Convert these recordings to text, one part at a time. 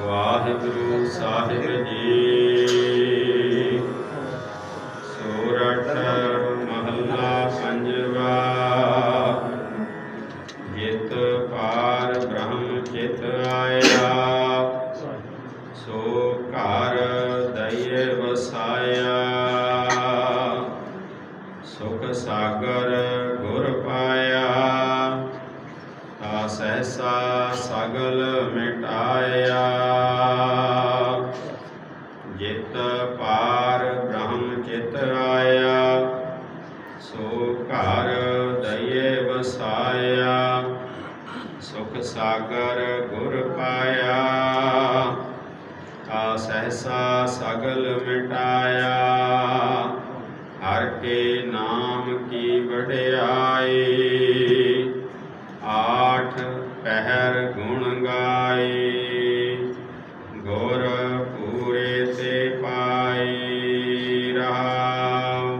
ਵਾਹਿਗੁਰੂ ਸਾਹਿਬ ਜੀ। ਸੋਰਠ ਮਹੱਲਾ ਪੰਜਵਾ। ਜਿਤ ਪਾਰ ਬ੍ਰਹਮ ਚਿਤ ਆਇਆ। ਸੋ ਘਰ ਦਇਏ ਵਸਾਇਆ। ਸੁਖ ਸਾਗਰ ਗੁਰ ਪਾਇਆ। ਤਾ ਸਹਸਾ ਸਗਲ ਮਿਟਾਇਆ। ਵਸਾਇਆ, ਸੁਖ ਸਾਗਰ ਗੁਰ ਪਾਇਆ। ਤਾ ਸਹਸਾ ਸਗਲ ਮਿਟਾਇਆ, ਹਰ ਕੇ ਨਾਮ ਕੀ ਵਡਿਆਈ ਆਠ ਪਹਿਰ ਗੁਣ ਗਾਏ, ਗੁਰ ਪੂਰੇ ਤੇ ਪਾਈ ਰਹਾਉ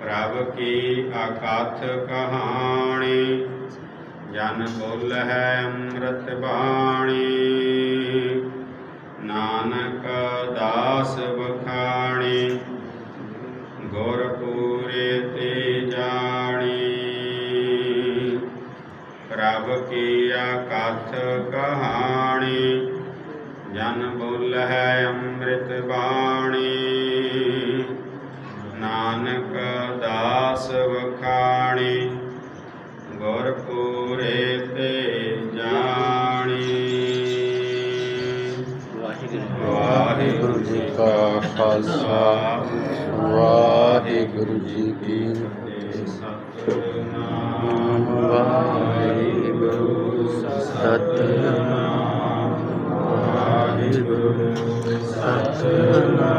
ਪ੍ਰਭ ਕੀ ਅਕਥ ਕਹਾਣੀ ਜਨ ਬੋਲ ਹੈ ਅੰਮ੍ਰਿਤ ਬਾਣੀ। ਨਾਨਕ ਦਾਸ ਬਖਾਣੀ ਗੁਰ ਪੂਰੇ ਤੇ ਜਾਣੀ। ਪ੍ਰਭ ਕੀ ਅਕਥ ਕਹਾਣੀ, ਜਨ ਬੋਲ ਹੈ ਅੰਮ੍ਰਿਤ ਬਾਣੀ। ਨਾਨਕ ਦਾਸ ਵਖਾਣੀ ਵਾਹਿਗੁਰੂ ਜੀ ਕਾ ਖਾਲਸਾ ਵਾਹਿਗੁਰੂ ਜੀ ਕੀ ਸਤਿਨਾਮ ਵਾਹਿਗੁਰੂ ਸਤਿਨਾਮ ਵਾਹਿਗੁਰੂ ਸਤਿਨਾਮ